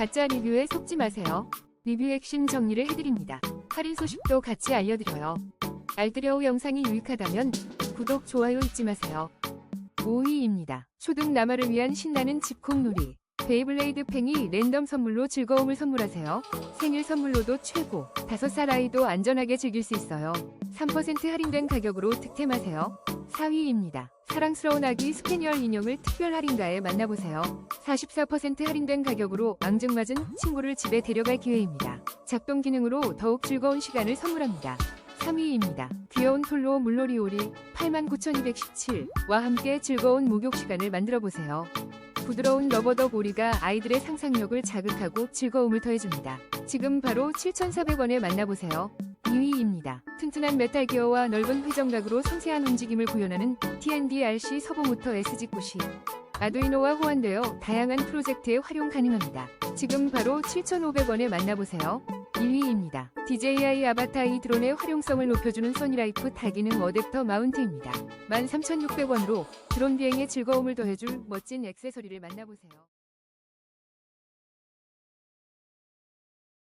가짜 리뷰에 속지 마세요. 리뷰 핵심 정리를 해드립니다. 할인 소식도 같이 알려드려요. 알뜰여우 영상이 유익하다면 구독, 좋아요 잊지 마세요. 5위입니다. 초등 남아를 위한 신나는 집콕놀이. 베이블레이드 팽이 랜덤 선물로 즐거움을 선물하세요. 생일 선물로도 최고. 5살 아이도 안전하게 즐길 수 있어요. 3% 할인된 가격으로 득템하세요. 4위입니다. 사랑스러운 아기 스페니얼 인형을 특별 할인가에 만나보세요. 44% 할인된 가격으로 앙증맞은 친구를 집에 데려갈 기회입니다. 작동 기능으로 더욱 즐거운 시간을 선물합니다. 3위입니다. 귀여운 톨로 물놀이 오리 89,217와 함께 즐거운 목욕 시간을 만들어 보세요. 부드러운 러버덕 오리가 아이들의 상상력을 자극하고 즐거움을 더해줍니다. 지금 바로 7,400원에 만나보세요. 2위입니다. 튼튼한 메탈 기어와 넓은 회전각으로 섬세한 움직임을 구현하는 TND-RC 서브모터 SG90. 아두이노와 호환되어 다양한 프로젝트에 활용 가능합니다. 지금 바로 7,500원에 만나보세요. 1위입니다. DJI 아바타 이 드론의 활용성을 높여주는 소니라이프 다기능 어댑터 마운트입니다. 13,600원으로 드론 비행의 즐거움을 더해줄 멋진 액세서리를 만나보세요.